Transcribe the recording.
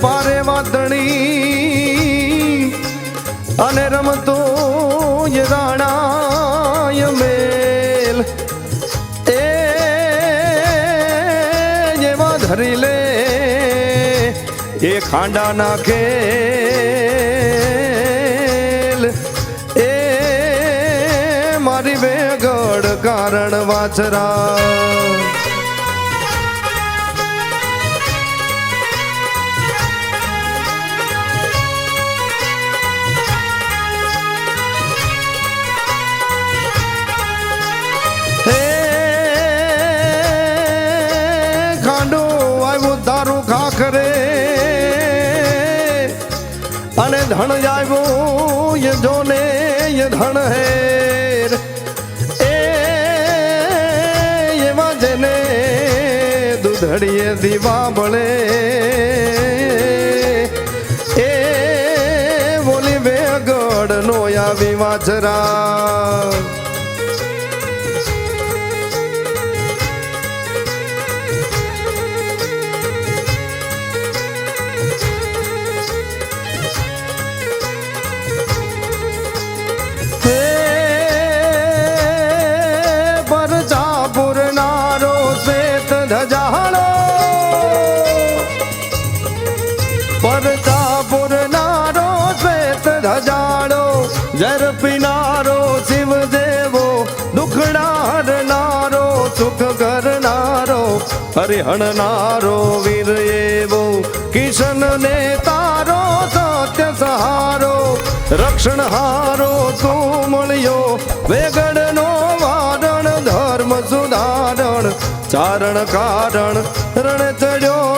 પારે વાતણી અને રમતો રાણાય મેલ. એ જેવા ધરી લે. એ ખાંડા નાખે એ મારી બેગડ કારણ વાછરા. ખાખરે અને ધણ આવ્યો ય જોને એ ધણ હેર એ એવા જેને દૂધડીએ દીવા બળે. એ બોલી વેગડ નો આવી વાછરા શ્વેત ધજાળો પરજાપુર નારો શ્વેત ધજાડો જર પીનારો શિવ દેવો દુખડાર નારો, સુખ કરનારો હરિહણ નારો વીર એવો. કિશન ને તારો સત્ય સહારો, રક્ષણ હારો તું મળ્યો વેગડ ચારણ કારણ રણ ચડ્યો